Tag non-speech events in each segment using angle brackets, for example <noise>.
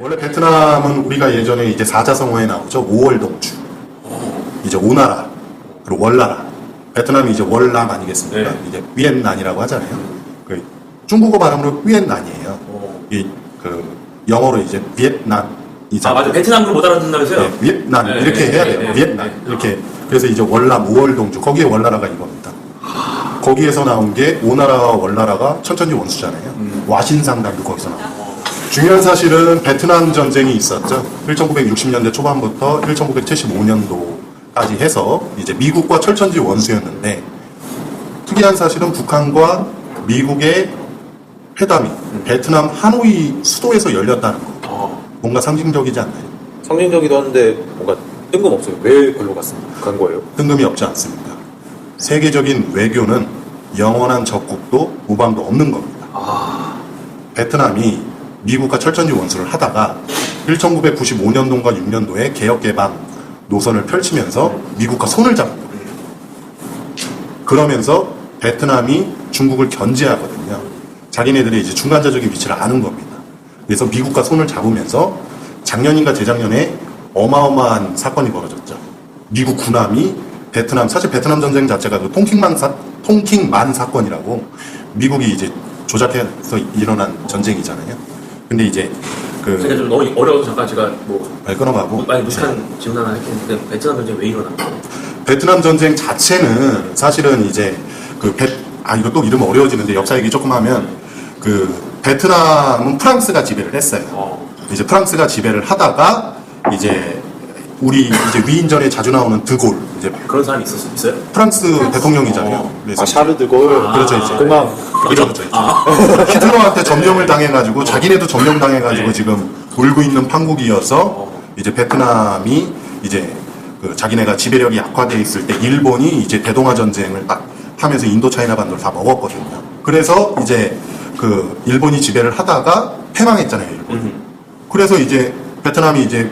원래 베트남은 우리가 예전에 이제 사자성어에 나오죠. 5월 동주. 이제 오나라, 그리고 월나라. 베트남이 이제 월남 아니겠습니까? 네. 이제 위엔난이라고 하잖아요. 그 중국어 발음으로 위엔난이에요. 어. 이그 영어로 이제 비엔난. 아 맞아 베트남으로 못 알아듣는다면서요? 네, 비엔난 네, 이렇게 네, 해야 네, 돼요. 네, 비엔난 네. 이렇게. 그래서 이제 월남 5월 동주 거기에 월나라가 이겁니다. 거기에서 나온 게 오나라와 월나라가 천천지 원수잖아요. 음. 와신상담도 거기서 나온. 중요한 사실은 베트남 전쟁이 있었죠. 1960년대 초반부터 1975년도까지 해서 이제 미국과 철천지 원수였는데 특이한 사실은 북한과 미국의 회담이 베트남 하노이 수도에서 열렸다는 거. 어. 뭔가 상징적이지 않나요? 상징적이도 한데 뭔가 뜬금없어요. 왜 글로 갔습니까? 간 거예요? 뜬금이 없지 않습니다. 세계적인 외교는 영원한 적국도 우방도 없는 겁니다. 아 베트남이 미국과 철천지 원수를 하다가 1995년도인가 6년도에 개혁 개방 노선을 펼치면서 미국과 손을 잡은 거예요. 그러면서 베트남이 중국을 견제하거든요. 자기네들의 이제 중간자적인 위치를 아는 겁니다. 그래서 미국과 손을 잡으면서 작년인가 재작년에 어마어마한 사건이 벌어졌죠. 미국 군함이 베트남 사실 베트남 전쟁 자체가 그 통킹만 사 통킹만 사건이라고 미국이 이제 조작해서 일어난 전쟁이잖아요. 근데 이제 그 제가 좀 너무 어려워서 잠깐 제가 뭐 말 끊어가고 많이 무식한 질문 하나 했는데 베트남 전쟁 왜 일어난 거예요? 베트남 전쟁 자체는 사실은 이제 그 베, 아 이거 또 이름 어려워지는데 역사 얘기 조금 하면 그 베트남은 프랑스가 지배를 했어요. 어. 이제 프랑스가 지배를 하다가 이제 우리 이제 위인전에 자주 나오는 드골 이제 그런 사람이 있었, 있어요? 프랑스 대통령이잖아요. 그래서 아 샤르 드골 아, 그렇죠 이제 공항 그렇죠 그렇죠. 이제. 아, <laughs> 히틀러한테 점령을 당해가지고 자기네도 점령당해가지고 네. 지금 울고 있는 판국이어서 어. 이제 베트남이 이제 그 자기네가 지배력이 약화돼 있을 때 일본이 이제 대동아 전쟁을 딱 하면서 인도 차이나 반도를 다 먹었거든요. 그래서 이제 그 일본이 지배를 하다가 패망했잖아요. 일본. 음. 그래서 이제 베트남이 이제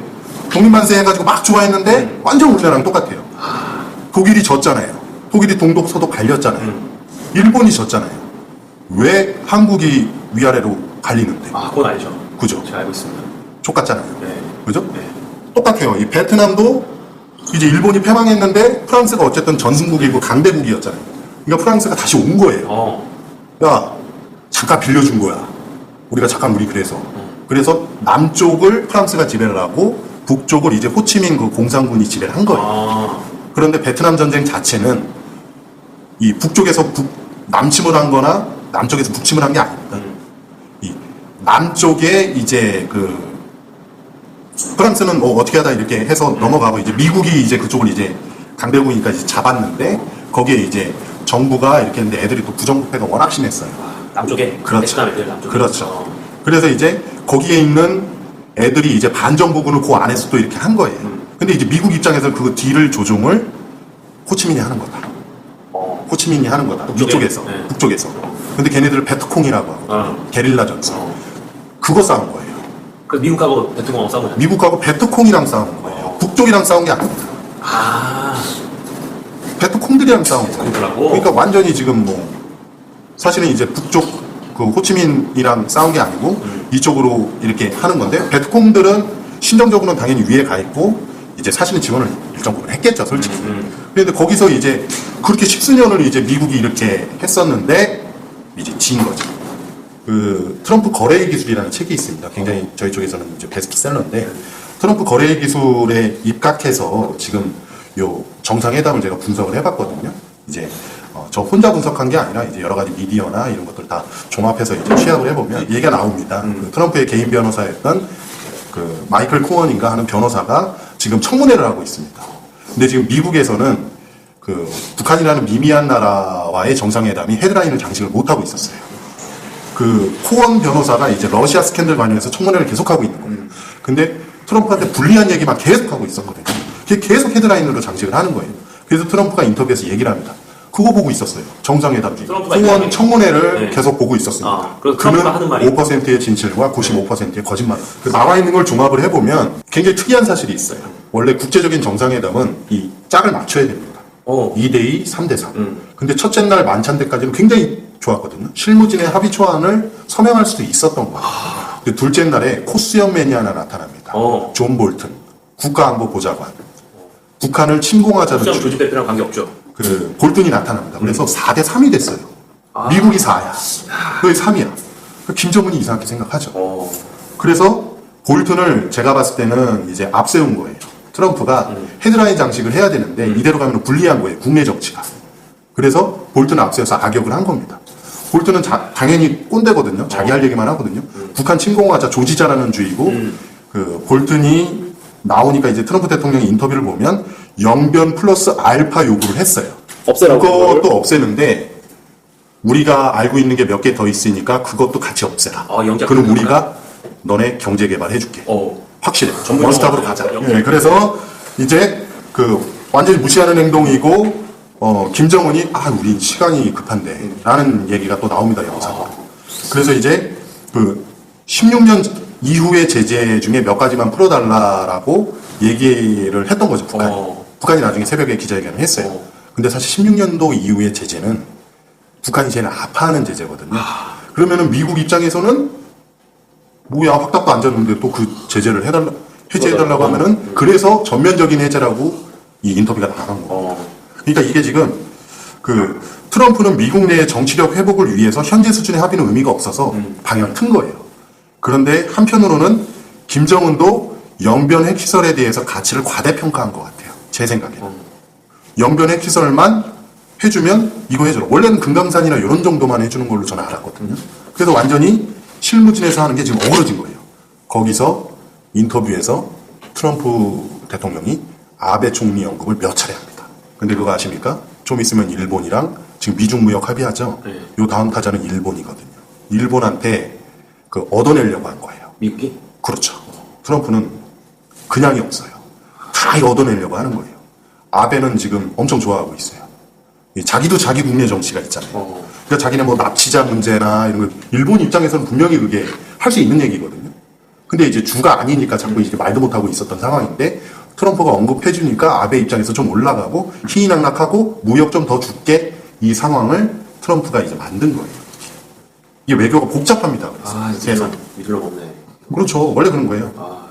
독립만세 해가지고 막 좋아했는데 음. 완전 우리나라랑 똑같아요. 독일이 졌잖아요. 독일이 동독 서독 갈렸잖아요. 음. 일본이 졌잖아요. 왜 한국이 위아래로 갈리는데? 아 그건 알죠. 그죠? 제가 알고 있습니다. 똑같잖아요. 네. 그죠? 네. 똑같아요. 이 베트남도 이제 일본이 패망했는데 프랑스가 어쨌든 전승국이고 강대국이었잖아요. 그러니까 프랑스가 다시 온 거예요. 어. 야, 잠깐 빌려준 거야. 우리가 잠깐 우리 그래서. 음. 그래서 남쪽을 프랑스가 지배를 하고 북쪽을 이제 호치민 그 공산군이 지배를 한 거예요. 아. 그런데 베트남 전쟁 자체는 이 북쪽에서 북, 남침을 한 거나 남쪽에서 북침을 한 게 아닙니다. 음. 이 남쪽에 이제 그 프랑스는 뭐 어떻게 하다 이렇게 해서 넘어가고 이제 미국이 이제 그쪽을 이제 강대국이니까 이제 잡았는데 거기에 이제 정부가 이렇게 했는데 애들이 또 부정부패가 워낙 심했어요. 남쪽에 그렇죠. 남쪽에. 그렇죠. 어. 그래서 이제 거기에 있는 애들이 이제 반정부군을 그 안에서 또 이렇게 한 거예요. 음. 근데 이제 미국 입장에서 그 뒤를 조종을 호치민이 하는 거다. 어. 호치민이 하는 거다. 이쪽에서. 네. 북쪽에서. 근데 걔네들을 베트콩이라고 하고 어. 게릴라 전선. 어. 그거 싸운 거예요. 그 미국하고 베트남하고 싸우고 있잖아요. 미국하고 베트콩이랑 싸운 거예요. 북쪽이랑 싸운 게 아닙니다. 아. 베트콩들이랑 싸운 거예요. 그러더라고. 그러니까 완전히 지금 뭐 사실은 이제 북쪽 그 호치민이랑 싸운 게 아니고 음. 이쪽으로 이렇게 하는 건데 베트콩들은 심정적으로는 당연히 위에 가 있고 이제 사실은 지원을 일정 부분 했겠죠, 솔직히. 음. 그런데 거기서 이제 그렇게 십수년을 이제 미국이 이렇게 했었는데 이제 진 거죠. 그 트럼프 거래의 기술이라는 책이 있습니다. 굉장히 저희 쪽에서는 이제 베스트셀러인데 트럼프 거래의 기술에 입각해서 지금 요 정상회담을 제가 분석을 해봤거든요. 이제 어, 저 혼자 분석한 게 아니라 이제 여러 가지 미디어나 이런 것들 다 종합해서 이제 취합을 해보면 얘기가 나옵니다. 그 트럼프의 개인 변호사였던 그 마이클 코언인가 하는 변호사가 지금 청문회를 하고 있습니다. 근데 지금 미국에서는 그 북한이라는 미미한 나라와의 정상회담이 헤드라인을 장식을 못하고 있었어요. 그 코언 변호사가 이제 러시아 스캔들 관련해서 청문회를 계속하고 있는 거예요. 근데 트럼프한테 불리한 얘기만 계속하고 있었거든요. 그게 계속 헤드라인으로 장식을 하는 거예요. 그래서 트럼프가 인터뷰에서 얘기를 합니다. 그거 보고 있었어요. 정상회담 코언 얘기하는- 청문회를 네. 계속 보고 있었습니다. 아, 그래서 트럼프가 하는 말이- 5%의 진실과 95%의 거짓말. 그 나와 있는 걸 종합을 해보면 굉장히 특이한 사실이 있어요. 원래 국제적인 정상회담은 이 짝을 맞춰야 됩니다. 어. 2대2, 3대3. 음. 근데 첫째 날 만찬 때까지는 굉장히 좋았거든요. 실무진의 합의 초안을 서명할 수도 있었던 거예요. 근데 둘째 날에 코스연맨이 하나 나타납니다. 어. 존 볼튼, 국가안보보좌관. 북한을 침공하자는 수정 주- 조직 대표랑 관계 없죠. 그 볼튼이 나타납니다. 그래서 음. 4대 3이 됐어요. 미국이 4야. 거의 3이야. 김정은이 이상하게 생각하죠. 어. 그래서 볼튼을 제가 봤을 때는 이제 앞세운 거예요. 트럼프가 음. 헤드라인 장식을 해야 되는데 이대로 가면 불리한 거예요. 국내 정치가. 그래서 볼튼을 앞세워서 악역을 한 겁니다. 볼튼은 자- 당연히 꼰대거든요. 자기 할 얘기만 하거든요. 북한 침공하자 조지자라는 주의고 그 볼튼이 나오니까 이제 트럼프 대통령의 인터뷰를 보면 영변 플러스 알파 요구를 했어요. 없애라고 그것도 없애는데 우리가 알고 있는 게 몇 개 더 있으니까 그것도 같이 없애라. 아, 영장 그럼 끊는구나. 우리가 너네 경제 개발 해줄게. 어. 확실해. 전부 원스톱으로 영어, 가자. 영어. 예, 그래서 이제 그 완전히 무시하는 행동이고 어, 김정은이 아 우리 시간이 급한데 라는 얘기가 또 나옵니다 영상으로. 그래서 이제 그 16년 이후의 제재 중에 몇 가지만 풀어달라라고 얘기를 했던 거죠 북한이. 어. 북한이 나중에 새벽에 기자회견을 했어요. 어. 근데 사실 16년도 이후의 제재는 북한이 제일 아파하는 제재거든요. 그러면은 미국 입장에서는 뭐야 확답도 안 졌는데 또 그 제재를 해달라 해제해달라고 하면은 그래서 전면적인 해제라고 이 인터뷰가 나간 거예요. 어. 그러니까 이게 지금 그 트럼프는 미국 내의 정치력 회복을 위해서 현재 수준의 합의는 의미가 없어서 방향을 튼 거예요. 그런데 한편으로는 김정은도 영변 핵시설에 대해서 가치를 과대평가한 것 같아요. 제 생각에는. 영변 핵시설만 해주면 이거 해줘라. 원래는 금강산이나 이런 정도만 해주는 걸로 저는 알았거든요. 그래서 완전히 실무진에서 하는 게 지금 어우러진 거예요. 거기서 인터뷰에서 트럼프 대통령이 아베 총리 언급을 몇 차례 합니다. 근데 그거 아십니까? 좀 있으면 일본이랑 지금 미중 무역 합의하죠? 네. 요 다음 타자는 일본이거든요. 일본한테 그 얻어내려고 한 거예요. 미국이? 그렇죠. 트럼프는 그냥이 없어요. 다 얻어내려고 하는 거예요. 아베는 지금 엄청 좋아하고 있어요. 이 자기도 자기 국내 정치가 있잖아요. 어. 그러니까 자기는 뭐 납치자 문제나 이런 거 일본 입장에서는 분명히 그게 할 수 있는 얘기거든요. 근데 이제 주가 아니니까 자꾸 이제 말도 못하고 있었던 상황인데 트럼프가 언급해주니까 아베 입장에서 좀 올라가고 희희낙낙하고 무역 좀 더 줄게 이 상황을 트럼프가 이제 만든 거예요. 이게 외교가 복잡합니다. 그래서 아, 세상. 믿으려고 없네. 그렇죠. 원래 그런 거예요. 아.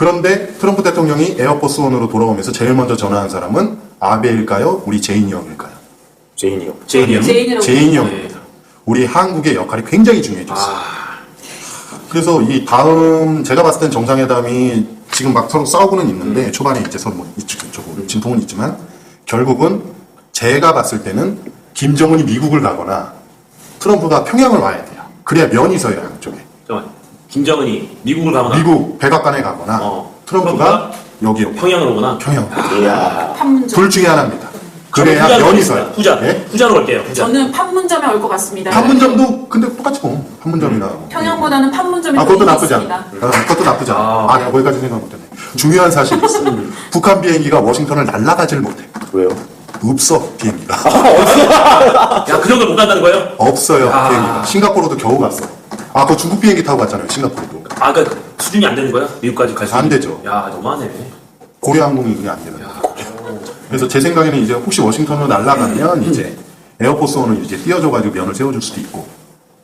그런데 트럼프 대통령이 에어포스 원으로 돌아오면서 제일 먼저 전화한 사람은 아베일까요? 우리 제인이 형일까요? 제인이 형. 제인이 네. 형입니다. 우리 한국의 역할이 굉장히 중요해졌어요. 아. 그래서 이 다음 제가 봤을 땐 정상회담이 지금 막 서로 싸우고는 있는데 음. 초반에 이제 서로 뭐 이쪽 저쪽 진통은 있지만 결국은 제가 봤을 때는 김정은이 미국을 가거나 트럼프가 평양을 와야 돼요. 그래야 면이 서요 양쪽에. 김정은이 미국을 가거나 미국 백악관에 가거나 어. 트럼프가 트럼프가 여기 오고 평양으로 오거나 평양. 이야. 판문점. 둘 중에 하나입니다. 그래야 후자로 면이 가겠습니다. 서요. 후자. 예? 후자로 갈게요. 후자. 저는 판문점에 올 것 같습니다. 판문점도 근데 똑같이 뭐 판문점이나 뭐. 평양보다는 판문점이 아 더 그것도 나쁘지 않아. 있습니다. 아, 그것도 나쁘지 않아. 아. 아, 거기까지 생각 못했네. 중요한 사실이 있어. 북한 비행기가 워싱턴을 날아가질 못해. 왜요? 없어 비행기가. <laughs> 야, 그 정도 못 간다는 거예요? 없어요 아. 비행기가. 싱가포르도 겨우 갔어. 아, 그 중국 비행기 타고 갔잖아요. 싱가포르도. 아, 그러니까 수준이 안 되는 거야? 미국까지 갈 수. 안 있는? 되죠. 야, 너무하네. 고려 항공이 그게 안 되는 거야. 그래서 제 생각에는 이제 혹시 워싱턴으로 날아가면 이제 에어포스 원을 이제 띄워줘가지고 면을 세워줄 수도 있고.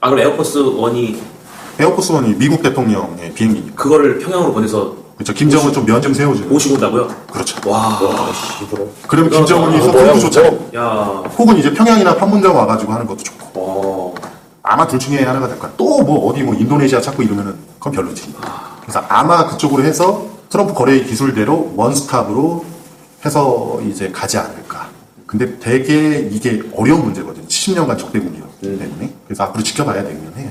아, 그럼 에어포스 원이 에어포스 원이 미국 대통령의 비행기니까. 그거를 평양으로 보내서 그렇죠. 김정은 좀 면 좀 세워주고. 모시고 온다고요? 그렇죠. 와. 와. 그러면 김정은이 아, 소통도 뭐야, 좋잖아요. 야. 혹은 이제 평양이나 판문점 와가지고 하는 것도 좋고. 어. 아마 둘 중에 하나가 될 거야. 또 뭐 어디 뭐 인도네시아 찾고 이러면은 그건 별로지. 그래서 아마 그쪽으로 해서 트럼프 거래 기술대로 원스톱으로 해서 이제 가지 않을까. 근데 되게 이게 어려운 문제거든요. 70년간 적대 국이었기 때문에. 그래서 앞으로 지켜봐야 되긴 해요.